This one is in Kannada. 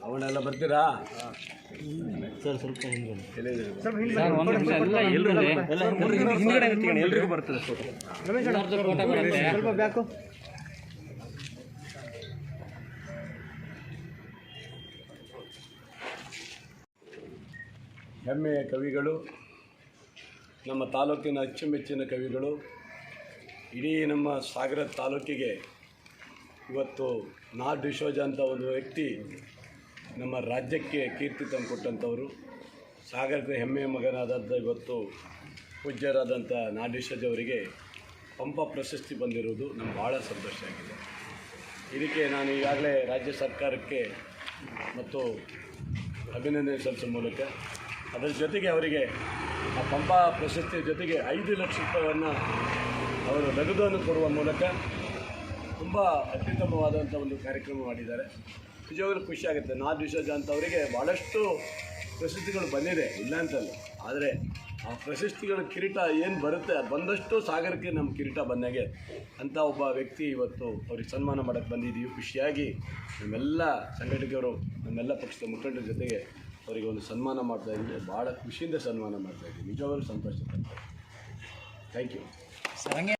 ಅವನ್ನೆಲ್ಲ ಬರ್ತೀರಾ? ಸರ್ ಸ್ವಲ್ಪ ಹಿಂದ್ಗಡೆ ಎಲ್ಲಿದ್ದೀರಿ? ಸರ್ ಒಂದು ನಿಮಿಷ ಎಲ್ಲ ಎಲ್ಲರೂ ಹಿಂದ್ಗಡೆ ಎಲ್ರಿಗೂ ಬರ್ತದೆ ಫೋಟೋ ಸ್ವಲ್ಪ ಬ್ಯಾಕು. ಹೆಮ್ಮೆಯ ಕವಿಗಳು ನಮ್ಮ ತಾಲೂಕಿನ ಅಚ್ಚುಮೆಚ್ಚಿನ ಕವಿಗಳು ಇಡೀ ನಮ್ಮ ಸಾಗರ ತಾಲೂಕಿಗೆ ಇವತ್ತು ನಾ ಡಿಶೋಜ ಅಂತ ಒಂದು ವ್ಯಕ್ತಿ ನಮ್ಮ ರಾಜ್ಯಕ್ಕೆ ಕೀರ್ತಿ ತಂದುಕೊಟ್ಟಂಥವರು. ಸಾಗರದ ಹೆಮ್ಮೆಯ ಮಗನಾದಂಥ ಇವತ್ತು ಪೂಜ್ಯರಾದಂಥ ಅವರಿಗೆ ಪಂಪ ಪ್ರಶಸ್ತಿ ಬಂದಿರುವುದು ನಮ್ಗೆ ಭಾಳ ಸಂತೋಷ ಆಗಿದೆ. ಇದಕ್ಕೆ ನಾನು ಈಗಾಗಲೇ ರಾಜ್ಯ ಸರ್ಕಾರಕ್ಕೆ ಮತ್ತು ಅಭಿನಂದನೆ ಸಲ್ಲಿಸುವ ಮೂಲಕ ಅದರ ಜೊತೆಗೆ ಅವರಿಗೆ ಆ ಪಂಪ ಪ್ರಶಸ್ತಿಯ ಜೊತೆಗೆ ಐದು ಲಕ್ಷ ರೂಪಾಯಿಯನ್ನು ಅವರು ನಗದನ್ನು ಕೊಡುವ ಮೂಲಕ ತುಂಬ ಅತ್ಯುತ್ತಮವಾದಂಥ ಒಂದು ಕಾರ್ಯಕ್ರಮ ಮಾಡಿದ್ದಾರೆ. ನಿಜವಾಗಲೂ ಖುಷಿಯಾಗುತ್ತೆ ನಾ ಅಂತ ಅವರಿಗೆ ಭಾಳಷ್ಟು ಪ್ರಶಸ್ತಿಗಳು ಬಂದಿದೆ, ಇಲ್ಲ ಅಂತಲ್ಲ. ಆದರೆ ಆ ಪ್ರಶಸ್ತಿಗಳ ಕಿರೀಟ ಏನು ಬರುತ್ತೆ ಬಂದಷ್ಟು ಸಾಗರಕ್ಕೆ ನಮ್ಮ ಕಿರೀಟ ಬಂದಾಗೆ ಅಂಥ ಒಬ್ಬ ವ್ಯಕ್ತಿ ಇವತ್ತು ಅವ್ರಿಗೆ ಸನ್ಮಾನ ಮಾಡೋಕ್ಕೆ ಬಂದಿದ್ದೀವಿ. ಖುಷಿಯಾಗಿ ನಮ್ಮೆಲ್ಲ ಸಂಘಟಕರು, ನಮ್ಮೆಲ್ಲ ಪಕ್ಷದ ಮುಖಂಡರ ಜೊತೆಗೆ ಅವರಿಗೆ ಒಂದು ಸನ್ಮಾನ ಮಾಡ್ತಾ ಇದ್ದೀವಿ ಭಾಳ ಖುಷಿಯಿಂದ ಸನ್ಮಾನ ಮಾಡ್ತಾ ಇದ್ದೀವಿ ನಿಜವಾಗಲೂ ಸಂತೋಷ ಥ್ಯಾಂಕ್ ಯು